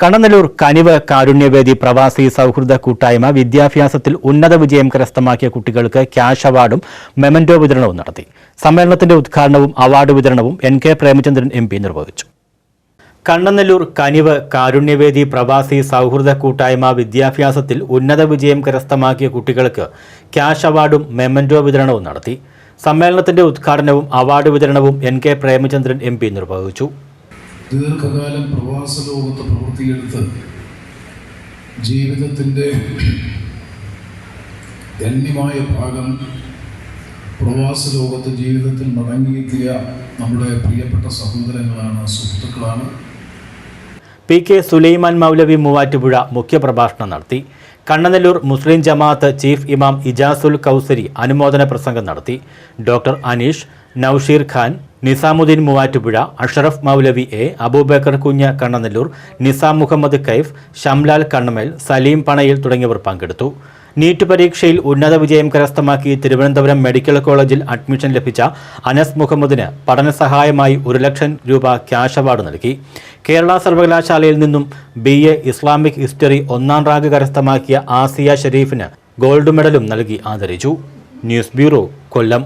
കണ്ണനല്ലൂർ കനിവ് കാരുണ്യവേദി പ്രവാസി സൗഹൃദ കൂട്ടായ്മ വിദ്യാഭ്യാസത്തിൽ ഉന്നത വിജയം കരസ്ഥമാക്കിയ കുട്ടികൾക്ക് ക്യാഷ് അവാർഡും മെമന്റോ വിതരണവും നടത്തി. സമ്മേളനത്തിന്റെ ഉദ്ഘാടനവും അവാർഡ് വിതരണവും N K Premachandran M P നിർവഹിച്ചു. കണ്ണനല്ലൂർ കനിവ് കാരുണ്യവേദി പ്രവാസി സൗഹൃദ കൂട്ടായ്മ വിദ്യാഭ്യാസത്തിൽ ഉന്നത വിജയം കരസ്ഥമാക്കിയ കുട്ടികൾക്ക് ക്യാഷ് അവാർഡും മെമന്റോ വിതരണവും നടത്തി. സമ്മേളനത്തിന്റെ ഉദ്ഘാടനവും അവാർഡ് വിതരണവും എൻ കെ പ്രേമചന്ദ്രൻ എം നിർവഹിച്ചു. ദീർഘകാലം പ്രവാസ ലോകത്ത് പ്രവൃത്തിയെടുത്ത് ജീവിതത്തിന്റെ ധന്യമായ ഭാഗം പ്രവാസ ലോകത്ത് ജീവിതത്തിൽ മടങ്ങിയെത്തിയ നമ്മുടെ പ്രിയപ്പെട്ട സഹോദരങ്ങളാണ് സുഹൃത്തുക്കളാണ്. പി കെ സുലൈമാൻ മൗലവി മൂവാറ്റുപുഴ മുഖ്യപ്രഭാഷണം നടത്തി. കണ്ണനല്ലൂർ മുസ്ലിം ജമാഅത്ത് ചീഫ് ഇമാം ഇജാസുൽ കൗസരി അനുമോദന പ്രസംഗം നടത്തി. Doctor Aneesh Nousheer Khan Nizamuddin Muvattupuzha Ashraf Moulavi A Abubakar കുഞ്ഞ കണ്ണനല്ലൂർ നിസാം മുഹമ്മദ് കൈഫ് ഷംലാൽ കണ്ണമേൽ സലീം പണയിൽ തുടങ്ങിയവർ പങ്കെടുത്തു. നീറ്റ് പരീക്ഷയിൽ ഉന്നത വിജയം കരസ്ഥമാക്കി തിരുവനന്തപുരം മെഡിക്കൽ കോളേജിൽ അഡ്മിഷൻ ലഭിച്ച അനസ് മുഹമ്മദിന് പഠനസഹായമായി ഒരു ലക്ഷം രൂപ ക്യാഷ് അവാർഡ് നൽകി. കേരള സർവകലാശാലയിൽ നിന്നും ബി എ ഇസ്ലാമിക് ഹിസ്റ്ററി ഒന്നാം റാങ്ക് കരസ്ഥമാക്കിയ ആസിയ ഷെരീഫിന് ഗോൾഡ് മെഡലും നൽകി ആദരിച്ചു. News bureau Kollam.